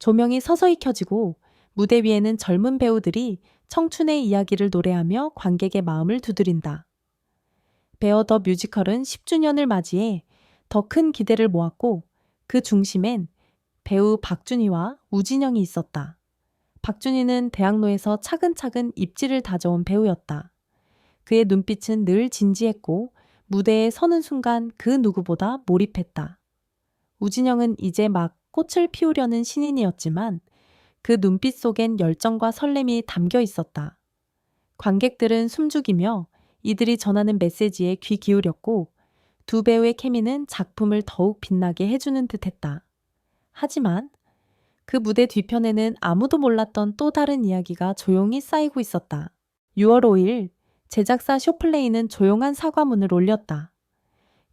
조명이 서서히 켜지고 무대 위에는 젊은 배우들이 청춘의 이야기를 노래하며 관객의 마음을 두드린다. 베어 더 뮤지컬은 10주년을 맞이해 더 큰 기대를 모았고 그 중심엔 배우 박준희와 우진영이 있었다. 박준희는 대학로에서 차근차근 입지를 다져온 배우였다. 그의 눈빛은 늘 진지했고 무대에 서는 순간 그 누구보다 몰입했다. 우진영은 이제 막 꽃을 피우려는 신인이었지만 그 눈빛 속엔 열정과 설렘이 담겨 있었다. 관객들은 숨죽이며 이들이 전하는 메시지에 귀 기울였고 두 배우의 케미는 작품을 더욱 빛나게 해주는 듯 했다. 하지만 그 무대 뒤편에는 아무도 몰랐던 또 다른 이야기가 조용히 쌓이고 있었다. 6월 5일 제작사 쇼플레이는 조용한 사과문을 올렸다.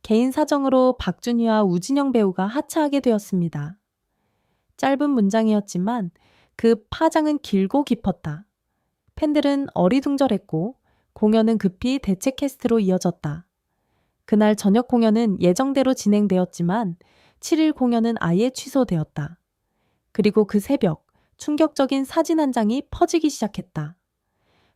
개인 사정으로 박준희와 우진영 배우가 하차하게 되었습니다. 짧은 문장이었지만 그 파장은 길고 깊었다. 팬들은 어리둥절했고 공연은 급히 대체 캐스트로 이어졌다. 그날 저녁 공연은 예정대로 진행되었지만 7일 공연은 아예 취소되었다. 그리고 그 새벽 충격적인 사진 한 장이 퍼지기 시작했다.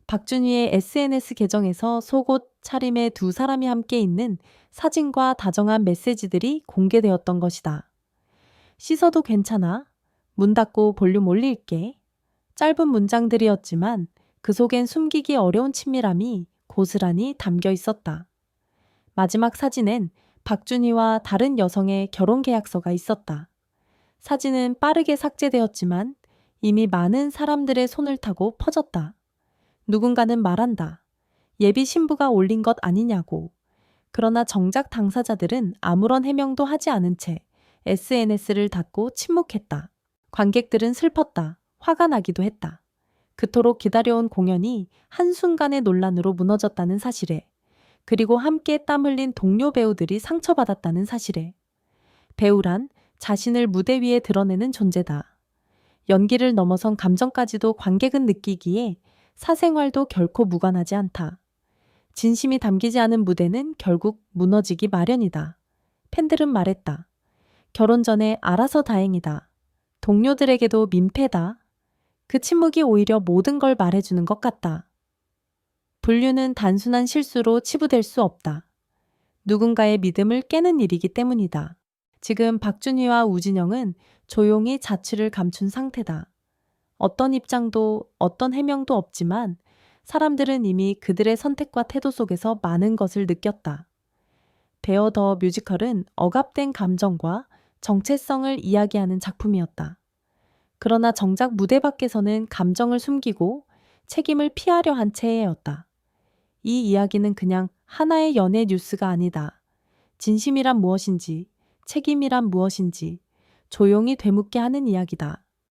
박준희의 SNS 계정에서 속옷 차림의 두 사람이 함께 있는 사진과 다정한 메시지들이 공개되었던 것이다. 씻어도 괜찮아. 문 닫고 볼륨 올릴게. 짧은 문장들이었지만 그 속엔 숨기기 어려운 친밀함이 고스란히 담겨 있었다. 마지막 사진엔 박준희와 다른 여성의 결혼 계약서가 있었다. 사진은 빠르게 삭제되었지만 이미 많은 사람들의 손을 타고 퍼졌다. 누군가는 말한다. 예비 신부가 올린 것 아니냐고. 그러나 정작 당사자들은 아무런 해명도 하지 않은 채 SNS를 닫고 침묵했다. 관객들은 슬펐다. 화가 나기도 했다. 그토록 기다려온 공연이 한순간의 논란으로 무너졌다는 사실에, 그리고 함께 땀 흘린 동료 배우들이 상처받았다는 사실에, 배우란 자신을 무대 위에 드러내는 존재다. 연기를 넘어선 감정까지도 관객은 느끼기에 사생활도 결코 무관하지 않다. 진심이 담기지 않은 무대는 결국 무너지기 마련이다. 팬들은 말했다. 결혼 전에 알아서 다행이다. 동료들에게도 민폐다. 그 침묵이 오히려 모든 걸 말해주는 것 같다. 분류는 단순한 실수로 치부될 수 없다. 누군가의 믿음을 깨는 일이기 때문이다. 지금 박준희와 우진영은 조용히 자취를 감춘 상태다. 어떤 입장도 어떤 해명도 없지만 사람들은 이미 그들의 선택과 태도 속에서 많은 것을 느꼈다. 베어 더 뮤지컬은 억압된 감정과 정체성을 이야기하는 작품이었다. 그러나 정작 무대 밖에서는 감정을 숨기고 책임을 피하려 한 채였다. 이 이야기는 그냥 하나의 연애 뉴스가 아니다. 진심이란 무엇인지, 책임이란 무엇인지 조용히 되묻게 하는 이야기다.